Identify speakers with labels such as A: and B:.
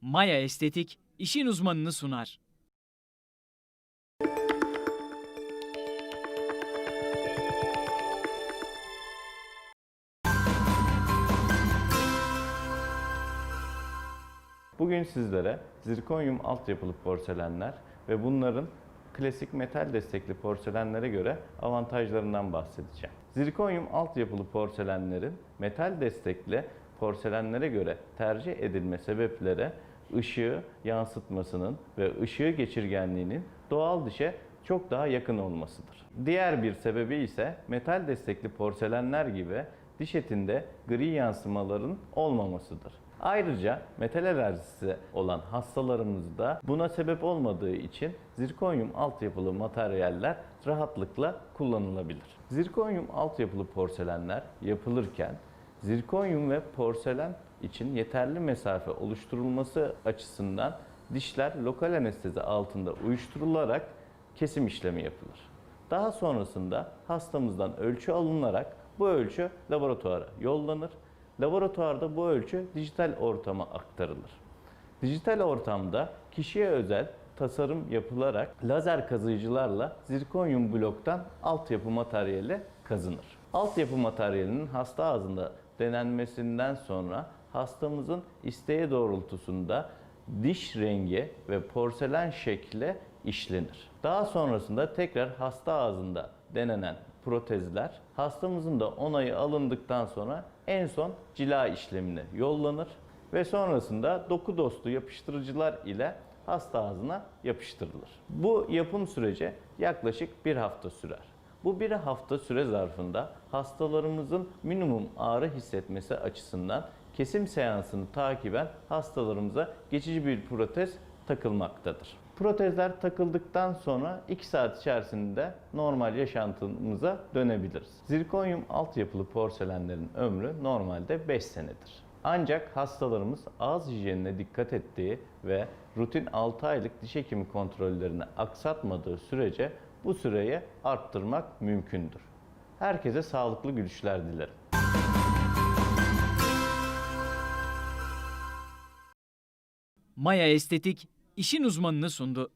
A: Maya Estetik işin uzmanını sunar.
B: Bugün sizlere zirkonyum altyapılı porselenler ve bunların klasik metal destekli porselenlere göre avantajlarından bahsedeceğim. Zirkonyum altyapılı porselenlerin metal destekli porselenlere göre tercih edilme sebepleri ışığı yansıtmasının ve ışığı geçirgenliğinin doğal dişe çok daha yakın olmasıdır. Diğer bir sebebi ise metal destekli porselenler gibi diş etinde gri yansımaların olmamasıdır. Ayrıca metal alerjisi olan hastalarımızda buna sebep olmadığı için zirkonyum altyapılı materyaller rahatlıkla kullanılabilir. Zirkonyum altyapılı porselenler yapılırken zirkonyum ve porselen için yeterli mesafe oluşturulması açısından dişler lokal anestezi altında uyuşturularak kesim işlemi yapılır. Daha sonrasında hastamızdan ölçü alınarak bu ölçü laboratuvara yollanır. Laboratuvarda bu ölçü dijital ortama aktarılır. Dijital ortamda kişiye özel tasarım yapılarak lazer kazıyıcılarla zirkonyum bloktan altyapı materyali kazınır. Altyapı materyalinin hasta ağzında denenmesinden sonra hastamızın isteği doğrultusunda diş rengi ve porselen şekle işlenir. Daha sonrasında tekrar hasta ağzında denenen protezler hastamızın da onayı alındıktan sonra en son cila işlemine yollanır ve sonrasında doku dostu yapıştırıcılar ile hasta ağzına yapıştırılır. Bu yapım süreci yaklaşık bir hafta sürer. Bu bir hafta süre zarfında hastalarımızın minimum ağrı hissetmesi açısından kesim seansını takiben hastalarımıza geçici bir protez takılmaktadır. Protezler takıldıktan sonra 2 saat içerisinde normal yaşantımıza dönebiliriz. Zirkonyum altyapılı porselenlerin ömrü normalde 5 senedir. Ancak hastalarımız ağız hijyenine dikkat ettiği ve rutin 6 aylık diş hekimi kontrollerini aksatmadığı sürece bu süreyi arttırmak mümkündür. Herkese sağlıklı gülüşler dilerim.
A: Maya Estetik işin uzmanını sundu.